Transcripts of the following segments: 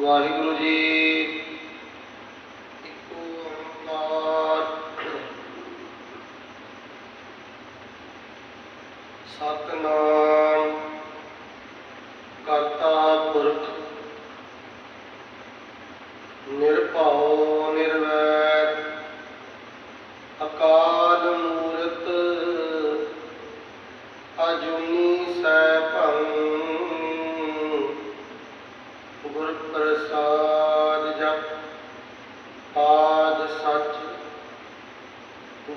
ਵਾਹਿਗੁਰੂ ਜੀ। ਇੱਕ ਓੰਕਾਰ ਸਤਨਾਮ।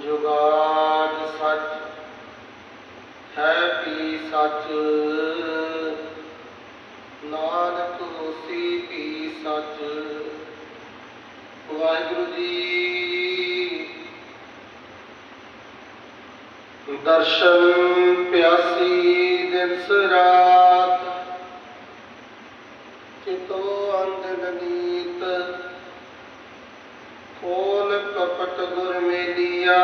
ਜੁਗਾਦ ਸੱਚ, ਹੈ ਪੀ ਸੱਚ। ਨਾਨਕ ਹੋਸੀ ਪੀ ਸੱਚ। ਵਾਹਿਗੁਰੂ ਜੀ। ਦਰਸ਼ਨ ਪਿਆਸੀ ਦਿਵਸ ਰਾਤ, ਚਿਤੋ ਅੰਧ ਨੀਤ ਖੋਲ ਕਪਟ ਗੁਰ ਮੇਲੀਆ।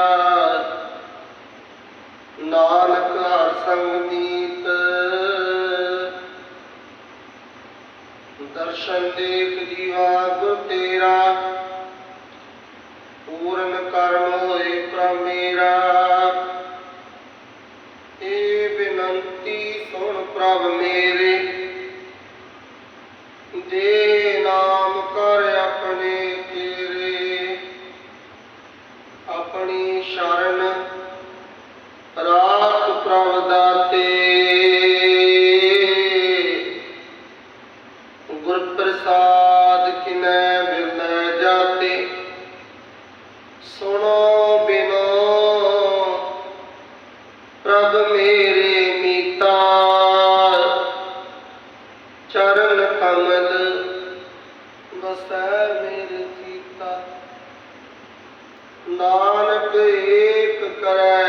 ਨਾਨਕ ਹਰ ਸੰਗ ਨੀਤ ਦਰਸ਼ਨ ਦੇਖ ਜੀਵਾ ਗੁਰ ਤੇਰਾ। ਪੂਰਨ ਕਰਮ ਹੋਏ ਪ੍ਰਭ ਮੇਰਾ। ਏ ਬਿਨੰਤੀ ਸੁਣ ਪ੍ਰਭ ਮੇਰੇ। ਦੇ ਸੁਣੋ ਬਿਨੋ ਪ੍ਰਭ ਮੇਰੇ ਮੀਤਾ ਚਰਨ ਕਮਲ ਵਸੈ ਮੇਰੇ ਸੀਤਾ ਨਾਨਕ ਏਕ ਕਰੈ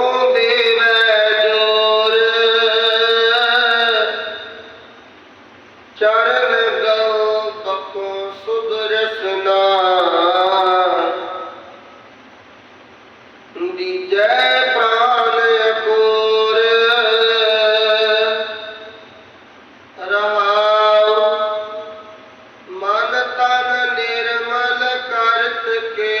ਕਰ ਨਿਰਮਲ ਕਰਤ ਕੇ